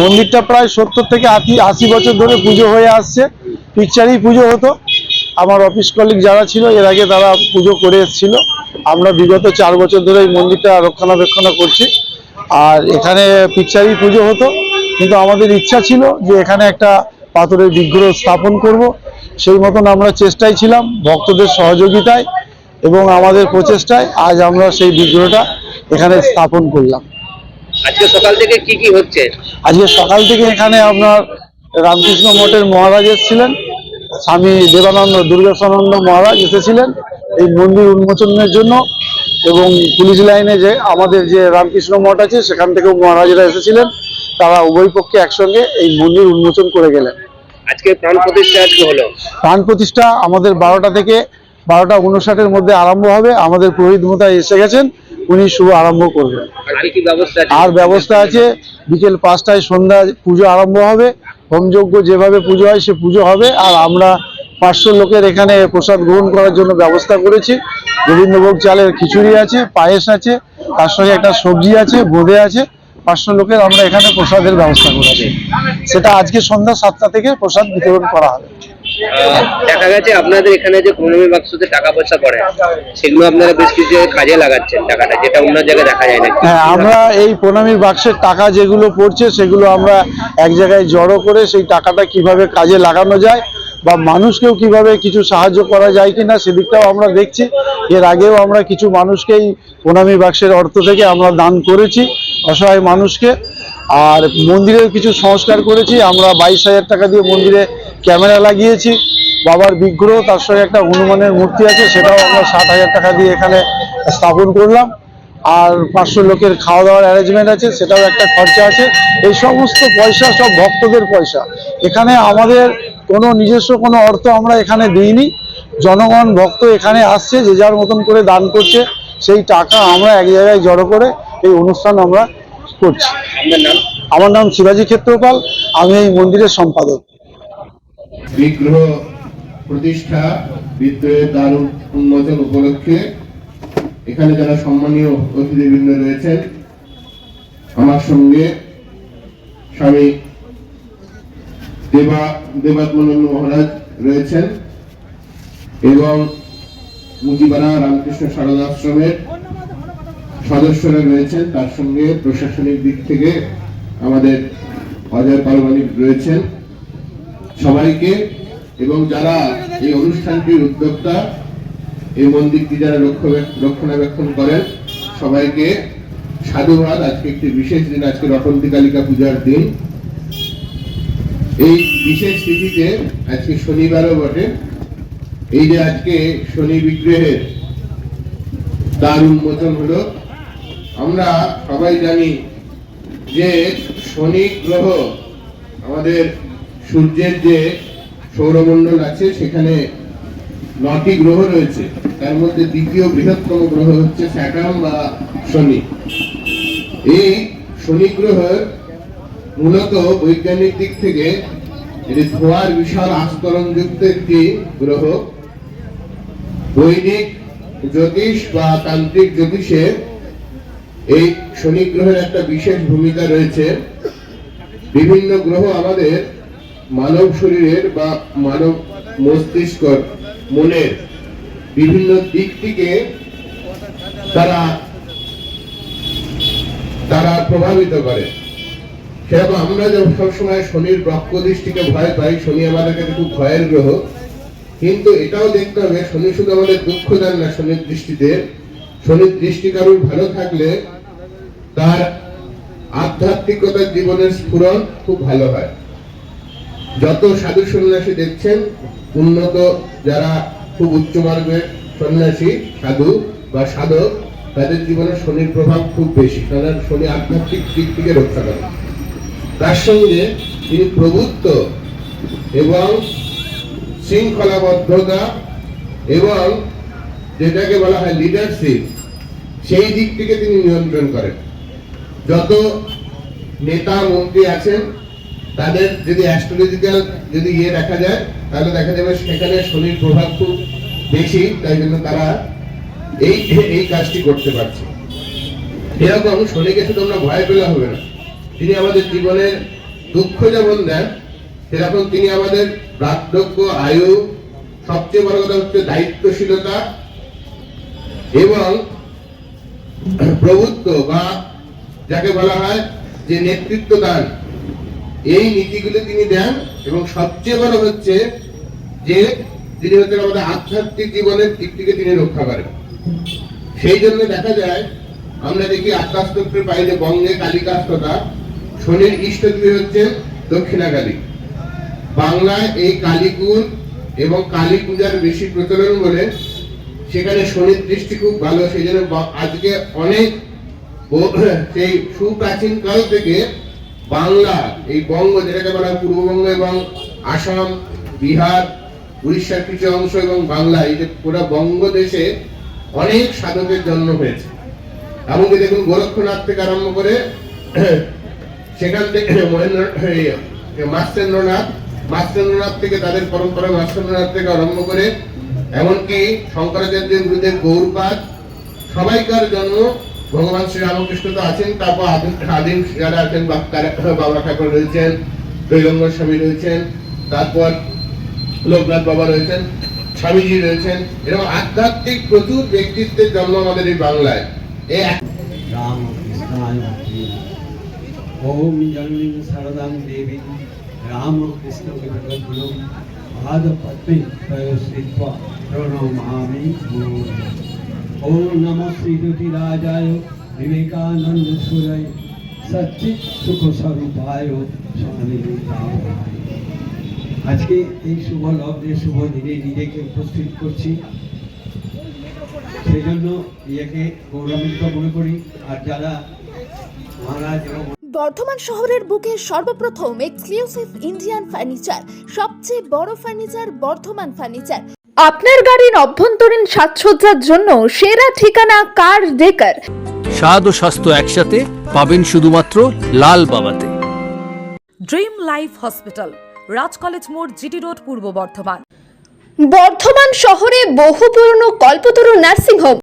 মন্দিরটা প্রায় সত্তর থেকে আশি আশি বছর ধরে পুজো হয়ে আসছে। পিকচারেই পুজো হতো। আমার অফিস কলিগ যারা ছিল, এর আগে তারা পুজো করে এসেছিল। আমরা বিগত চার বছর ধরে এই মন্দিরটা রক্ষণাবেক্ষণ করছি। আর এখানে পিকচারই পুজো হতো। কিন্তু আমাদের ইচ্ছা ছিল যে এখানে একটা পাথরের বিগ্রহ স্থাপন করব। সেই মতন আমরা চেষ্টায় ছিলাম, ভক্তদের সহযোগিতায় এবং আমাদের প্রচেষ্টায়। আজ আমরা সেই বিগ্রহটা এখানে স্থাপন করলাম। আজকে সকাল থেকে কি কি হচ্ছে? আজকে সকাল থেকে এখানে আপনার রামকৃষ্ণ মঠের মহারাজ এসেছিলেন স্বামী দেবানন্দ দুর্গাসানন্দ মহারাজ এসেছিলেন এই মন্দির উন্মোচনের জন্য এবং পুলিশ লাইনে যে আমাদের যে রামকৃষ্ণ মঠ আছে সেখান থেকেও মহারাজরা এসেছিলেন। তারা উভয় পক্ষে একসঙ্গে এই মন্দির উন্মোচন করে গেলেন। আজকে প্রাণ প্রতিষ্ঠা আজকে হলো? প্রাণ প্রতিষ্ঠা আমাদের বারোটা থেকে বারোটা উনষাটের মধ্যে আরম্ভ হবে। আমাদের পুরোহিত মতায় এসে গেছেন। উনি শুভ আরম্ভ করবেন আর ব্যবস্থা আছে বিকেল পাঁচটায় সন্ধ্যা পুজো আরম্ভ হবে হোমযজ্ঞ যেভাবে পুজো হয় সে পুজো হবে আর আমরা পাঁচশো লোকের এখানে প্রসাদ গ্রহণ করার জন্য ব্যবস্থা করেছি। গোবিন্দভোগ চালের খিচুড়ি আছে পায়েস আছে তার সঙ্গে একটা সবজি আছে বোঁদে আছে পাঁচশো লোকের আমরা এখানে প্রসাদের ব্যবস্থা করেছি। সেটা আজকে সন্ধ্যা সাতটা থেকে প্রসাদ বিতরণ করা হবে। দেখা গেছে আপনাদের এখানে যে প্রণমী বাক্সতে টাকা পয়সা পড়ে, সেগুলো আপনারা বেশ কিছু কাজে লাগাচ্ছেন টাকাটা, যেটা অন্য জায়গায় দেখা যায় না। হ্যাঁ আমরা এই প্রণামীর বাক্সের টাকা যেগুলো পড়ছে, সেগুলো আমরা এক জায়গায় জড়ো করে সেই টাকাটা কীভাবে কাজে লাগানো যায় বা মানুষকেও কীভাবে কিছু সাহায্য করা যায় কিনা, সেদিকটাও আমরা দেখছি। এর আগেও আমরা কিছু মানুষকে এই প্রণামী বাক্সের অর্থ থেকে আমরা দান করেছি, অসহায় মানুষকে। আর মন্দিরের কিছু সংস্কার করেছি, আমরা বাইশ হাজার টাকা দিয়ে মন্দিরে ক্যামেরা লাগিয়েছি বাবার বিগ্রহ তার সঙ্গে একটা হনুমানের মূর্তি আছে সেটাও আমরা ষাট হাজার টাকা দিয়ে এখানে স্থাপন করলাম। আর পাঁচশো লোকের খাওয়া দাওয়ার অ্যারেঞ্জমেন্ট আছে সেটাও একটা খরচা আছে। এই সমস্ত পয়সা সব ভক্তদের পয়সা। এখানে আমাদের কোনো নিজস্ব কোনো অর্থ আমরা এখানে দিইনি। জনগণ ভক্ত এখানে আসছে যে যার মতন করে দান করছে সেই টাকা আমরা এক জায়গায় জড়ো করে এই অনুষ্ঠান আমরা করছি। আমার নাম শিবাজি ক্ষেত্রপাল আমি এই মন্দিরের সম্পাদক। বিগ্রহ প্রতিষ্ঠা বিদ্রোহের দারুণ উন্মোচন উপলক্ষে এখানে যারা সম্মানীয় অতিথিবৃন্দ রয়েছেন, আমার সঙ্গে স্বামী দেবা, দেবাত্মানন্দ মহারাজ রয়েছেন এবং মুজিবারা রামকৃষ্ণ সারদাশ্রমের সদস্যরা রয়েছেন। তার সঙ্গে প্রশাসনিক দিক থেকে আমাদের অজয় পারমাণিক রয়েছেন। সবাইকে এবং যারা এই অনুষ্ঠানটির উদ্যোক্তা, এই মন্দিরটি যারা রক্ষণাবেক্ষণ করেন, সবাইকে সাধুবাদ। আজকে একটি বিশেষ দিন, আজকে রটন্তি কালিকা পূজার দিন। এই বিশেষ তিথিতে আজকে শনিবারও বটে। এই যে আজকে শনি বিগ্রহের দ্বার উন্মোচন হলো, আমরা সবাই জানি যে শনি গ্রহ আমাদের সূর্যের যে সৌরমণ্ডল আছে, সেখানে নটি গ্রহ রয়েছে। তার মধ্যে দ্বিতীয় বৃহত্তম গ্রহ হচ্ছে স্যাটার্ন বা শনি। এই শনি গ্রহের মূলত বৈজ্ঞানিক দিক থেকে এটি ধোঁয়ার বিশাল আস্তরণ যুক্ত একটি গ্রহ। বৈদিক জ্যোতিষ বা তান্ত্রিক জ্যোতিষে এই শনি গ্রহের একটা বিশেষ ভূমিকা রয়েছে। বিভিন্ন গ্রহ আমাদের মানব শরীরের বা মানব মস্তিষ্ক মনের বিভিন্ন দিকটিকে তারা তারা প্রভাবিত করে। সেরকম আমরা যেমন সবসময় শনির বক্র দৃষ্টিকে ভয় পাই, শনি আমাদের কাছে খুব ভয়ের গ্রহ। কিন্তু এটাও দেখতে হবে, শনি শুধু আমাদের দুঃখ দেন না, শনির দৃষ্টিতে। শনির দৃষ্টি কারোর ভালো থাকলে তার আধ্যাত্মিকতার জীবনের স্ফুরণ খুব ভালো হয়। যত সাধু সন্ন্যাসী দেখছেন, উন্নত যারা খুব উচ্চ মার্গের সন্ন্যাসী, সাধু বা সাধক, তাদের জীবনে শনির প্রভাব খুব বেশি। কারণ শনি আধ্যাত্মিক দিক থেকে রক্ষা করে। তার সঙ্গে তিনি প্রভুত্ব এবং শৃঙ্খলাবদ্ধতা এবং যেটাকে বলা হয় লিডারশিপ সেই দিক থেকে তিনি নিয়ন্ত্রণ করেন। যত নেতা, মন্ত্রী আছেন তাদের যদি অ্যাস্ট্রোলজিক্যাল যদি ইয়ে দেখা যায়, তাহলে দেখা যাবে সেখানে শনির প্রভাব খুব বেশি, তাই জন্য তারা এই এই কাজটি করতে পারছে। এরকম শনিকে শুধু আমরা ভয় পেলে হবে না। তিনি আমাদের জীবনের দুঃখ যেমন দেন, সেরকম তিনি আমাদের বার্ধক্য আয়ু, সবচেয়ে বড় কথা হচ্ছে দায়িত্বশীলতা এবং প্রভুত্ব বা যাকে বলা হয় যে নেতৃত্ব দান এই নীতিগুলো তিনি দেন এবং সবচেয়ে বড় হচ্ছে যে তিনি হচ্ছেন আমাদের আধ্যাত্মিক জীবনের দিক থেকে তিনি রক্ষা করেন। সেই জন্য দেখা যায়, আমরা দেখি আকাশ আকাশতত্ত্বের বাইরে বঙ্গে কালিকাস্ততা শনির ইষ্টদেবী হচ্ছেন দক্ষিণাকালী। বাংলায় এই কালীকুল এবং কালী পূজার বেশি প্রচলন বলে সেখানে শনির দৃষ্টি খুব ভালো, সেই জন্য আজকে অনেক সেই সুপ্রাচীন কাল থেকে বাংলা, এই বঙ্গ যেটাকে বলা হয় পূর্ববঙ্গ এবং আসাম, বিহার, উড়িষ্যার কিছু অংশ এবং বাংলা, এই যে পুরো বঙ্গদেশে অনেক সাধকের জন্ম হয়েছে। এমনকি দেখুন গোরক্ষনাথ থেকে আরম্ভ করে সেখান থেকে মহেন্দ্র মাস্তেন্দ্রনাথ মাস্তেন্দ্রনাথ থেকে তাদের পরম্পরা মাস্তেন্দ্রনাথ থেকে আরম্ভ করে, এমনকি শঙ্করাচার্যের গুরুদেব গৌরপাদ, সবাইকার জন্ম ভগবান শ্রীরামকৃষ্ণ তো আছেন, তারপর আদিম যারা আছেন বাবা ঠাকুর রয়েছেন দৈরঙ্গ স্বামী রয়েছেন, তারপর লোকনাথ বাবা রয়েছেন, স্বামীজি রয়েছেন। এবং আধ্যাত্মিক প্রচুর ব্যক্তিত্বের জন্ম আমাদের এই বাংলায়। রাম ওম জন্মিন দেবী রামকৃষ্ণ পাদ পদ্মে প্রণমামি ওম নম শ্রীযুতি রাজায় বিবেকানন্দ সুরায় সচিত সুখ স্বরূপায় স্বামী আজকে এই শুভ লগ্নে শুভ দিনে নিজেকে উপস্থিত করছি সেই জন্য ইয়েকে গৌরবান্বিত মনে করি আর যারা মহারাজ এবং বর্ধমান শহরের বুকে সর্বপ্রথম এক্সক্লুসিভ ইন্ডিয়ান ফার্নিচার সবচেয়ে বড় ফার্নিচার বর্ধমান ফার্নিচার আপনার গাড়ির অভ্যন্তরীণ সাজসজ্জার জন্য সেরা ঠিকানা কার ডেকার? স্বাদ ও স্বাস্থ্য একসাথে পাবেন শুধুমাত্র লাল বাবাতে। Dream life hospital Raj college মোড় জিটি রোড পূর্ব বর্ধমান। বর্ধমান শহরে বহু পুরনো কল্পতরু নার্সিং হোম